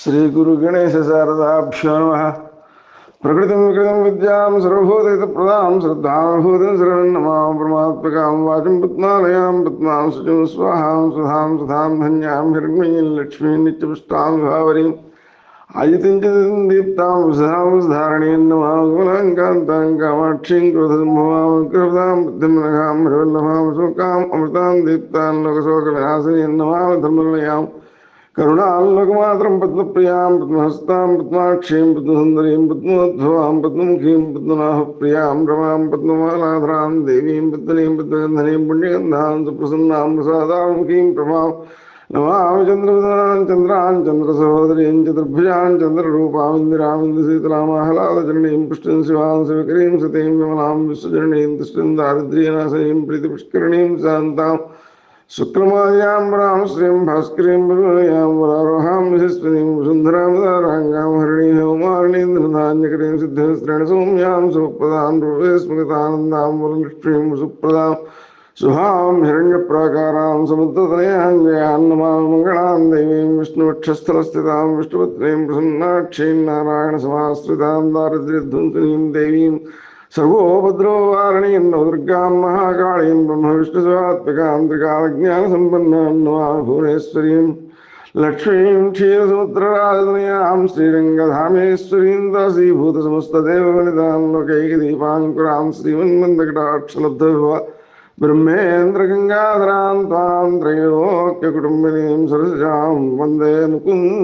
श्रीगुरुगणेशशारदाभ्यो नमः प्रकृतिं विकृतिं विद्यां सर्वभूतहितप्रदां श्रद्धानुभूतिं शरणन्नमां परमात्मकां वाचं पद्मालयां पद्मां शुचिं स्वाहां सुधां सुधां धन्यां हिरण्मयीं लक्ष्मीं नित्यपुष्टां भावरीम् आयतिञ्चिदिं दीप्तां विसधां धारणीं नमां गुणाङ्कान्तां कामाक्षीं क्रोधसम्भवां कृपदां बुद्धिं नघां हिरवल्लभां शोकाम् अमृतां दीप्तां लोकशोकविनाशिनीं नमां धर्मनिलयाम् కరుణాల్లోకి మాత్రం పద్మప్రియాం పద్మహస్తాం పద్మాక్షీం పద్మసుందరీం పద్మధ్వాం పద్మముఖీం పద్మనాభ ప్రియాం రమాం పద్మమాలాధరాం దేవీం పద్మనీం పద్మగంధనీం పుణ్యగంధాం సుప్రసన్నాం ప్రసాదాముఖీం ప్రమాం నమామి చంద్రపదాం చంద్రాన్ చంద్రసహోదరీం చతుర్భుజాం చంద్రరూపామిందిరామిందసీతలామాహ్లాదచరణీం పుష్టిం శివాం శివకరీం సతీం విమలాం విశ్వజనీం తుష్టిం దారిద్ర్యనాశనీం ప్రీతిపుష్కరణీం శాంతాం శుక్రమాద్యాం రాం శ్రీం భాస్కరీం మృణయాం వరారుహాం నిశస్వినీం సుందరాం దారాంగాం హరిణీ హోమారణీంద్రధాన్యకరీం సిద్ధశ్రేణ సౌమ్యాం సుప్రదాం రూపే స్మృతానందాం వరలక్ష్మీం సుప్రదాం శుభాం హిరణ్యప్రాకారాం సముద్రతనయాంగయాన్నమాం మంగళాం దేవీం విష్ణువక్షస్థలస్థితాం విష్ణుపత్నీం ప్రసన్నాక్షీం నారాయణ సమాశ్రితాం దారిద్ర్యధ్వంసినీం దేవీం സർവോപദ്രവവാരണീം നവദുർഗാം മഹാകാളീം ബ്രഹ്മവിഷ്ണുസ്വാത്മകാം ത്രികാലജ്ഞാനസമ്പന്നാം നമാമി ഭുവനേശ്വരീം ലക്ഷ്മീം ക്ഷീരസമുദ്രരാജനയാം ശ്രീരംഗധാമേശ്വരീം ദാസീഭൂതസമസ്തദേവനിതാം ലോകൈകദീപാങ്കുരാം ശ്രീമന്മന്ദകടാക്ഷലബ്ധവിഭവ ബ്രഹ്മേന്ദ്രഗംഗാധരാം താം ത്രയോക്യകുടുംബിനീം സരസാം വന്ദേ മുകുന്ദപ്രിയാം